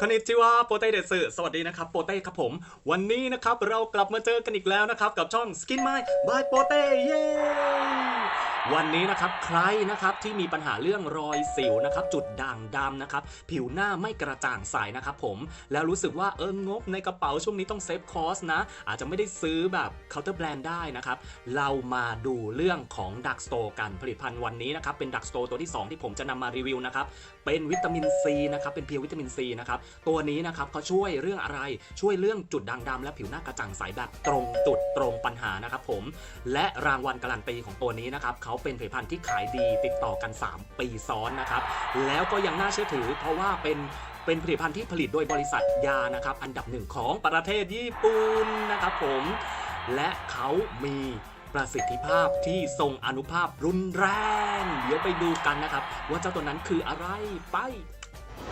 คอนนิจิวาโปเต้เดซึสวัสดีนะครับโปเต้ครับผม วันนี้นะครับเรากลับมาเจอกันอีกแล้วนะครับ กับช่อง Skin My by โปเต้เย้ วันนี้นะครับใครนะครับที่มีปัญหาเรื่องรอยสิวนะครับจุดด่างดำนะครับผิวหน้าไม่กระจ่างใสนะครับผมแล้วรู้สึกว่าเอองบในกระเป๋าช่วงนี้ต้องเซฟคอสนะ อาจจะไม่ได้ซื้อแบบเคาน์เตอร์แบรนด์ได้นะครับเรามาดูเรื่องของดักสโตกันผลิตภัณฑ์วันนี้นะครับเป็นดักสโตตัวที่ 2 ที่ผมจะนำมารีวิวนะครับเป็นวิตามินซีนะครับเป็นเพียววิตามินซีนะครับตัวนี้นะครับเขาช่วยเรื่องอะไรช่วยเรื่องจุดด่างดำและผิวหน้ากระจ่างใสแบบตรงจุดตรงปัญหานะครับผมและรางวัลการันตีของตัวนี้นะครับเขาเป็นผลิตภัณฑ์ที่ขายดีติดต่อกัน 3 ปีซ้อนนะครับ แล้วก็ยังน่าเชื่อถือ เพราะว่าเป็นเป็นผลิตภัณฑ์ที่ผลิตโดยบริษัทยานะครับ อันดับหนึ่งของประเทศญี่ปุ่นนะครับผม และเขามีประสิทธิภาพที่ทรงอนุภาพรุนแรง เดี๋ยวไปดูกันนะครับ ว่าเจ้าตัวนั้นคืออะไรไป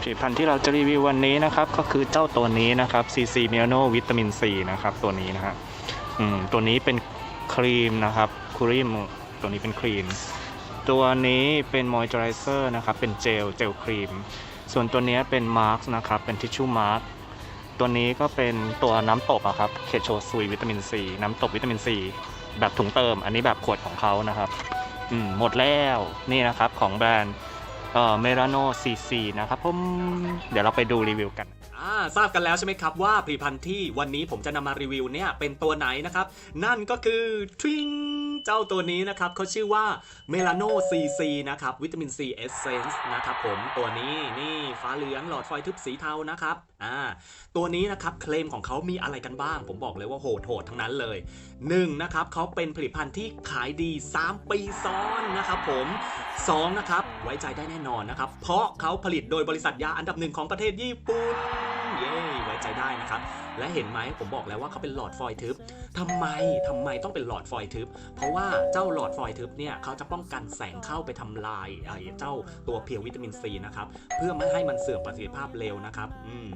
ผลิตภัณฑ์ที่เราจะรีวิววันนี้นะครับ ก็คือเจ้าตัวนี้นะครับ CC m i l a n o วิตามิน C นะครับ ตัวนี้นะฮะตัวนี้เป็นครีมนะครับครีม ตัวนี้เป็นครีม ตัวนี้เป็นมอยเจอไรเซอร์นะครับ เป็นเจล เจลครีม ส่วนตัวนี้เป็นมาร์กนะครับ เป็นทิชชู่มาร์กตัวนี้ก็เป็นตัวน้ำตบอะครับ เคโชซุยวิตามินซี น้ำตบวิตามินซีแบบถุงเติม อันนี้แบบขวดของเขานะครับ อืม หมดแล้ว นี่นะครับของแบรนด์ เอ่อเมรานซีซีนะครับผมเดี๋ยวเราไปดูรีวิวกันอ่าทราบกันแล้วใช่ไหมครับว่าผลิตภัณฑ์ที่วันนี้ผมจะนำมารีวิวเนี่ยเป็นตัวไหนนะครับ นั่นก็คือทริงเจ้าตัวนี้นะครับเขาชื่อว่าเมลาโนซีซีนะครับวิตามินซีเอสเซนส์นะครับผมตัวนี้นี่ฟ้าเหลืองหลอดไฟทึบสีเทานะครับอ่าตัวนี้นะครับเคลมของเขามีอะไรกันบ้าง ผมบอกเลยว่าโหดโหดทั้งนั้นเลย1นะครับเขาเป็นผลิตภัณฑ์ที่ขายดี 3 ปีซ้อนนะครับผม2นะครับ ไว้ใจได้แน่นอนนะครับ เพราะเขาผลิตโดยบริษัทยาอันดับหนึ่งของประเทศญี่ปุ่น เย้ ไว้ใจได้นะครับ และเห็นไหมผมบอกแล้วว่าเขาเป็นหลอดฟอยล์ทึบทำไมทำไมต้องเป็นหลอดฟอยล์ทึบ เพราะว่าเจ้าหลอดฟอยล์ทึบเนี่ยเขาจะป้องกันแสงเข้าไปทำลายไอ้เจ้าตัวเพียววิตามินซีนะครับเพื่อไม่ให้มันเสื่อมประสิทธิภาพเร็วนะครับอืม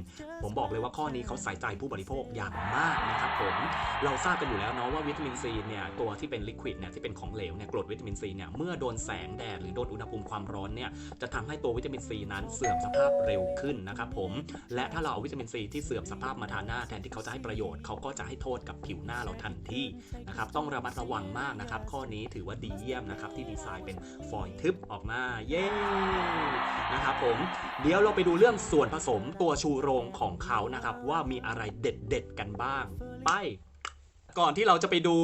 ผมบอกเลยว่าข้อนี้เขาใส่ใจผู้บริโภคอย่างมากนะครับผมเราทราบกันอยู่แล้วเนาะว่าวิตามินซีเนี่ยตัวที่เป็นลิควิดเนี่ยที่เป็นของเหลวเนี่ยกรดวิตามินซีเนี่ยเมื่อโดนแสงแดดหรือโดนอุณหภูมิความร้อนเนี่ยจะทำให้ตัววิตามินซีนั้นเสื่อมสภาพเร็วขึ้นนะครับผมและถ้าเราเอาวิตามินซีที่เสื่อมสภาพมาทาหน้าแทนที่เขาจะให้ประโยชน์เขาก็จะให้โทษกับผิวหน้าเราทันทีนะครับต้องระมัดระวังมากนะครับ ข้อนี้ถือว่าดีเยี่ยมนะครับที่ดีไซน์เป็นฟอยล์ทึบออกมาเย้นะครับผมเดี๋ยวเราไปดูเรื่องส่วนผสมตัวชูโรงของเขานะครับว่ามีอะไรเด็ดๆกันบ้าง ไป ก่อนที่เราจะไปดู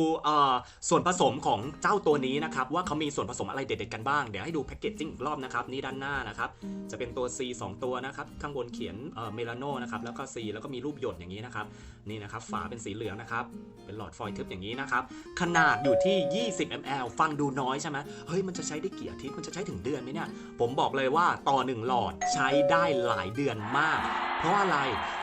ส่วนผสมของเจ้าตัวนี้นะครับ ว่าเขามีส่วนผสมอะไรเด็ดๆกันบ้าง เดี๋ยวให้ดูแพคเกจจิ้งอีกรอบนะครับ นี่ด้านหน้านะครับ จะเป็นตัว C 2 ตัวนะครับ ข้างบนเขียนเมลาโนนะครับ แล้วก็ C แล้วก็มีรูปหยดอย่างนี้นะครับ นี่นะครับ ฝาเป็นสีเหลืองนะครับ เป็นหลอดฟอยล์ทึบอย่างนี้นะครับ ขนาดอยู่ที่ 20 ml ฟังดูน้อยใช่ไหมเฮ้ย มันจะใช้ได้กี่อาทิตย์ มันจะใช้ถึงเดือนไหมเนี่ย ผมบอกเลยว่าต่อ 1 หลอดใช้ได้หลายเดือนมาก ราะอะไร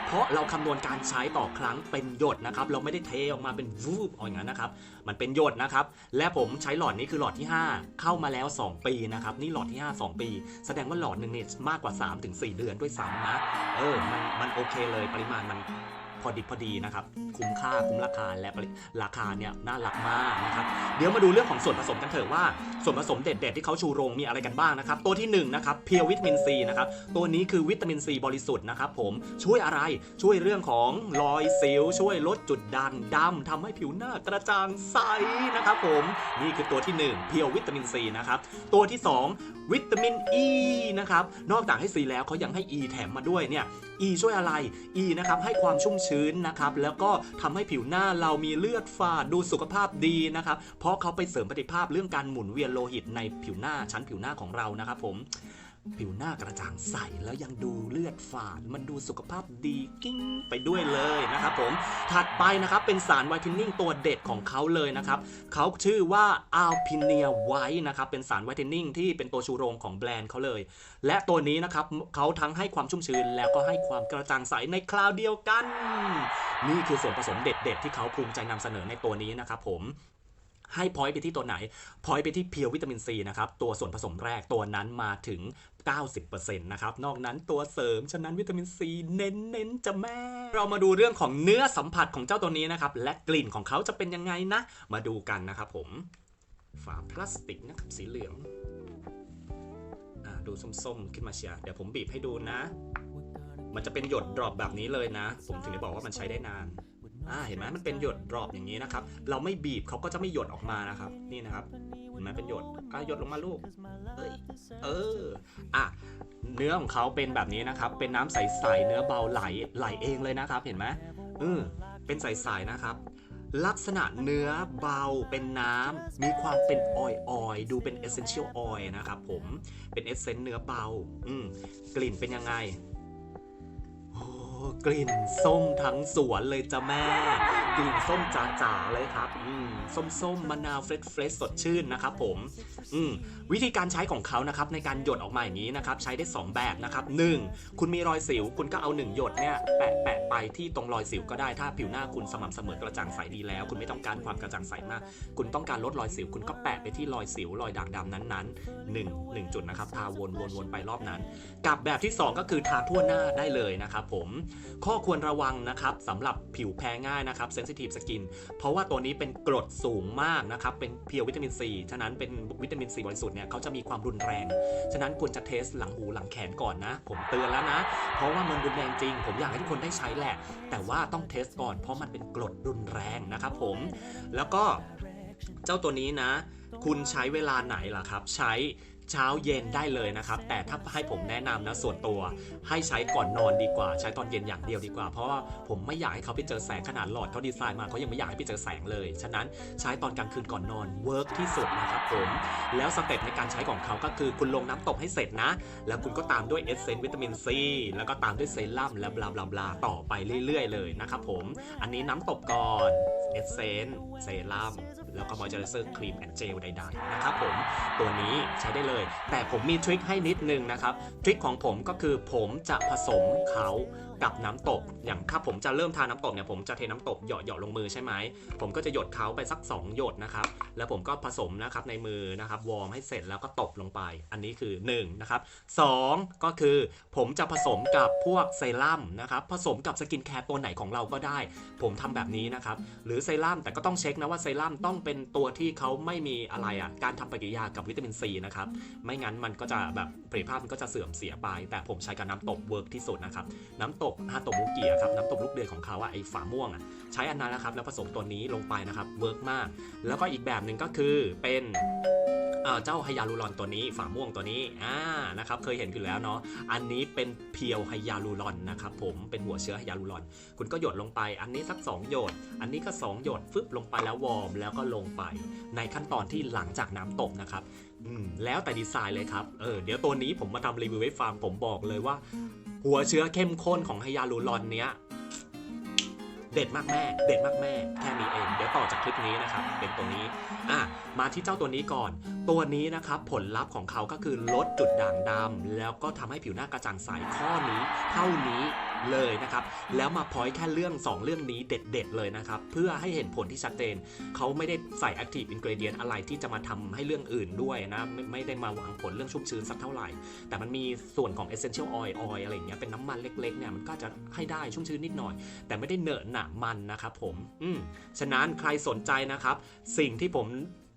เพราะเราคำนวณการใช้ต่อครั้งเป็นหยดนะครับ เราไม่ได้เทออกมาเป็นวูบอย่างนั้นนะครับ มันเป็นหยดนะครับ และผมใช้หลอดนี้คือหลอดที่ 5 เข้ามาแล้ว 2 ปีนะครับ นี่หลอดที่ 5 2 ปี แสดงว่าหลอดหนึ่งเนี่ยมากกว่า 3-4 เดือนด้วยซ้ำนะ เออ มันมันโอเคเลยปริมาณมัน พอดีพอดีนะครับ คุ้มค่าคุ้มราคาและริราคาเนี่ยน่ารักมากนะครับ เดี๋ยวมาดูเรื่องของส่วนผสมกันเถอะว่า ส่วนผสมเด็ดๆที่เขาชูโรงมีอะไรกันบ้างนะครับ ตัวที่1นงนะครับเพียววิตามินซีนะครับ ตัวนี้คือวิตามินซีบริสุทธิ์นะครับผมช่วยอะไรช่วยเรื่องของรอยสิว ช่วยลดจุดด่างดำทำให้ผิวหน้ากระจ่างใสนะครับผมนี่คือตัวที่1เพียววิตามินซีนะครับตัวที่ 2 วิตามินอ e ีนะครับนอกจากให้ซีแล้วเขายังให้ E แถมมาด้วยเนี่ย E ช่วยอะไร E นะครับให้ความชุ่มชื้นนะครับแล้วก็ทำให้ผิวหน้าเรามีเลือดฝาดดูสุขภาพดีนะครับเพราะเขาไปเสริมประสิทธิภาพเรื่องการหมุนเวียนโลหิตในผิวหน้าชั้นผิวหน้าของเรานะครับผม ผิวหน้ากระจ่างใสแล้วยังดูเลือดฝาด มันดูสุขภาพดีกิ้งไปด้วยเลยนะครับผม ถัดไปนะครับเป็นสารไวท์เทนนิ่งตัวเด็ดของเขาเลยนะครับเขาชื่อว่าอัลพิเนียไวท์นะครับเป็นสารไวท์เทนนิ่งที่เป็นตัวชูโรงของแบรนด์เขาเลย และตัวนี้นะครับเขาทั้งให้ความชุ่มชื้นแล้วก็ให้ความกระจ่างใสในคราวเดียวกัน นี่คือส่วนผสมเด็ด ๆ ที่เขาภูมิใจนำเสนอในตัวนี้นะครับผม ให้พอยต์ไปที่ตัวไหนพอยต์ไปที่เพียววิตามินซีนะครับตัวส่วนผสมแรกตัวนั้นมาถึง 90%นะครับนอกนั้นตัวเสริมฉะนั้นวิตามินซีเน้นๆจะแม่ เรามาดูเรื่องของเนื้อสัมผัสของเจ้าตัวนี้นะครับและกลิ่นของเขาจะเป็นยังไงนะ มาดูกันนะครับผมฝาพลาสติกนะครับสีเหลืองอดูส้มๆ ขึ้นมาเชียร์เดี๋ยวผมบีบให้ดูนะ มันจะเป็นหยดดรอปแบบนี้เลยนะ ผมถึงได้บอกว่ามันใช้ได้นาน อ่าเห็นไหมมันเป็นหยดดรอปอย่างนี้นะครับ เราไม่บีบเขาก็จะไม่หยดออกมานะครับ นี่นะครับเห็นไหมเป็นหยดก็หยดลงมาลูกเอ้ยเอออะเนื้อของเขาเป็นแบบนี้นะครับ เป็นน้ำใสๆเนื้อเบาไหลไหลเองเลยนะครับ เห็นไหมอืมเป็นใสๆนะครับลักษณะเนื้อเบาเป็นน้ำมีความเป็นออยออยๆดูเป็นเอเซนเชียลออยนะครับผมเป็นเอเซนต์เนื้อเบา อืมกลิ่นเป็นยังไงโอ้ กลิ่นส้มทั้งสวนเลยจ้ะแม่ กลิ่นส้มจ๋าๆเลยครับ อืมส้มๆมะนาวเฟรชเฟรชสดชื่นนะครับผม อืมวิธีการใช้ของเขานะครับในการหยดออกมาอย่างนี้นะครับ ใช้ได้ 2 แบบนะครับ 1. คุณมีรอยสิว คุณก็เอา 1 หยดเนี่ยแปะแปะไปที่ตรงรอยสิวก็ได้ถ้าผิวหน้าคุณสม่ำเสมอกระจ่างใสดีแล้ว คุณไม่ต้องการความกระจ่างใสมาก คุณต้องการลดรอยสิว คุณก็แปะไปที่รอยสิวรอยด่างดำนั้นๆ1 1จุดนะครับทาวนวนวนไปรอบนั้น กับแบบที่ 2 ก็คือทาทั่วหน้าได้เลยนะครับผมข้อควรระวังนะครับสำหรับผิวแพ้ง่ายนะครับ sensitive skin เพราะว่าตัวนี้เป็นกรดสูงมากนะครับ เป็นเพียววิตามินซีฉะนั้นเป็นวิตามินซีบริสุทธิ์เนี่ยเขาจะมีความรุนแรง ฉะนั้นควรจะเทสหลังหูหลังแขนก่อนนะ ผมเตือนแล้วนะ เพราะว่ามันรุนแรงจริง ผมอยากให้ทุกคนได้ใช้แหละ แต่ว่าต้องเทสก่อนเพราะมันเป็นกรดรุนแรงนะครับผม แล้วก็เจ้าตัวนี้นะ คุณใช้เวลาไหนล่ะครับ ใช้ เช้าเย็นได้เลยนะครับ แต่ถ้าให้ผมแนะนำนะส่วนตัว ให้ใช้ก่อนนอนดีกว่า ใช้ตอนเย็นอย่างเดียวดีกว่า เพราะว่าผมไม่อยากให้เขาไปเจอแสงขนาดหลอดเขาดีไซน์มาเขายังไม่อยากให้ไปเจอแสงเลย ฉะนั้นใช้ตอนกลางคืนก่อนนอนเวิร์กที่สุดนะครับผม แล้วสเต็ปในการใช้ของเขาก็คือคุณลงน้ำตกให้เสร็จนะ แล้วคุณก็ตามด้วยเอสเซนต์วิตามินซีแล้วก็ตามด้วยเซรั่มและบลาบลาบลาต่อไปเรื่อยๆ เลยนะครับผม อันนี้น้ำตกก่อน เอสเซนต์เซรั่มแล้วก็มอยเจอร์เซอร์ครีมแอนเจลใดๆนะครับผมตัวนี้ใช้ได้เลย แต่ผมมีทริคให้นิดนึงนะครับ ทริคของผมก็คือผมจะผสมเขา กับน้ำตก อย่างถ้าผมจะเริ่มทานน้ำตกเนี่ยผมจะเทน้ำตกหยอดหยอดลงมือใช่ไหมผมก็จะหยดเขาไปสัก 2 หยดนะครับ แล้วผมก็ผสมนะครับในมือนะครับวอร์มให้เสร็จแล้วก็ตบลงไป อันนี้คือ1นะครับสองก็คือผมจะผสมกับพวกเซรั่มนะครับผสมกับสกินแคร์ตัวไหนของเราก็ได้ ผมทำแบบนี้นะครับ หรือเซรั่มแต่ก็ต้องเช็คนะว่าเซรั่มต้องเป็นตัวที่เขาไม่มีอะไรอะการทำปฏิกิริยากับวิตามินซีนะครับไม่งั้นมันก็จะแบบประสิทธิภาพมันก็จะเสื่อมเสียไป แต่ผมใช้กับน้ำตกเวิร์กที่สุดนะครับน้ำตกฮาโตะมุกิครับน้ำตกลูกเดือยของเขาอะไอฝาม่วงอะใช้อันนั้นนะครับแล้วผสมตัวนี้ลงไปนะครับเวิร์กมาก แล้วก็อีกแบบหนึ่งก็คือเป็นเจ้าไฮยาลูรอนตัวนี้ฝาม่วงตัวนี้อ่านะครับเคยเห็นอยู่แล้วเนาะอันนี้เป็นเพียวไฮยาลูรอนนะครับผมเป็นหัวเชื้อไฮยาลูรอน คุณก็หยดลงไป อันนี้สัก 2 หยด อันนี้ก็ 2 หยดฟึบลงไปแล้ววอร์มแล้วก็ลงไป ในขั้นตอนที่หลังจากน้ำตกนะครับ แล้วแต่ดีไซน์เลยครับ เออ เดี๋ยวตัวนี้ผมมาทำรีวิวให้ฟังผมบอกเลยว่า หัวเชื้อเข้มข้นของไฮยาลูรอนเนี้ย เด็ดมากแม่ เด็ดมากแม่ แค่นี้เอง เดี๋ยวต่อจากคลิปนี้นะครับ เป็นตัวนี้ อะ มาที่เจ้าตัวนี้ก่อน ตัวนี้นะครับ ผลลัพธ์ของเขาก็คือลดจุดด่างดำแล้วก็ทำให้ผิวหน้ากระจ่างใสข้อนี้ เท่านี้ เลยนะครับ แล้วมาพอยแค่เรื่อง 2 เรื่องนี้เด็ดๆเลยนะครับ เพื่อให้เห็นผลที่ชัดเจน เขาไม่ได้ใส่ active ingredient อะไรที่จะมาทำให้เรื่องอื่นด้วยนะไม่ไม่ได้มาหวังผลเรื่องชุ่มชื้นสักเท่าไหร่ แต่มันมีส่วนของ essential oil oil อะไรอย่างเงี้ยเป็นน้ำมันเล็กๆเนี่ยมันก็จะให้ได้ชุ่มชื้นนิดหน่อย แต่ไม่ได้เหนอะหนะมันนะครับผม อืมฉะนั้นใครสนใจนะครับ สิ่งที่ผม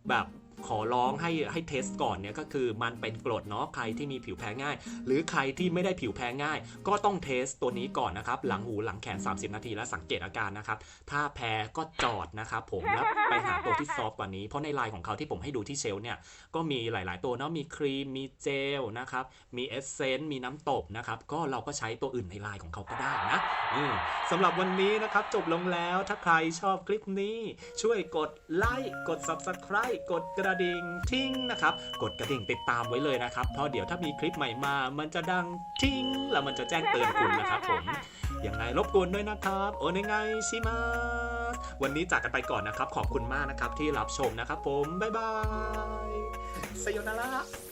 แบบ ขอร้องให้ให้เทสก่อนเนี่ยก็คือมันเป็นกรดเนาะใครที่มีผิวแพ้ง่าย หรือใครที่ไม่ได้ผิวแพ้ง่าย ก็ต้องเทสตัวนี้ก่อนนะครับ หลังหูหลังแขน 30 นาทีแล้วสังเกตอาการนะครับ ถ้าแพ้ก็จอดนะครับผมแล้วไปหาตัวที่ซอฟต์กว่านี้ เพราะในไลน์ของเขาที่ผมให้ดูที่เชลเนี่ยก็มีหลาย ๆ ตัวเนาะมีครีมมีเจลนะครับมีเอสเซนต์มีน้ำตบนะครับก็เราก็ใช้ตัวอื่นในไลน์ของเขาก็ได้นะสำหรับวันนี้นะครับจบลงแล้วถ้าใครชอบคลิปนี้ ช่วยกดไลค์กด Subscribe กดกระดิ่งทิ้งนะครับ กดกระดิ่งติดตามไว้เลยนะครับเพราะเดี๋ยวถ้ามีคลิปใหม่มา มันจะดังทิ้ง แล้วมันจะแจ้งเตือนคุณนะครับผมยังไงรบกวนด้วยนะครับ โอเนไงชิมาวันนี้จากกันไปก่อนนะครับ ขอบคุณมากนะครับที่รับชมนะครับผม บ๊ายบายสยนาระ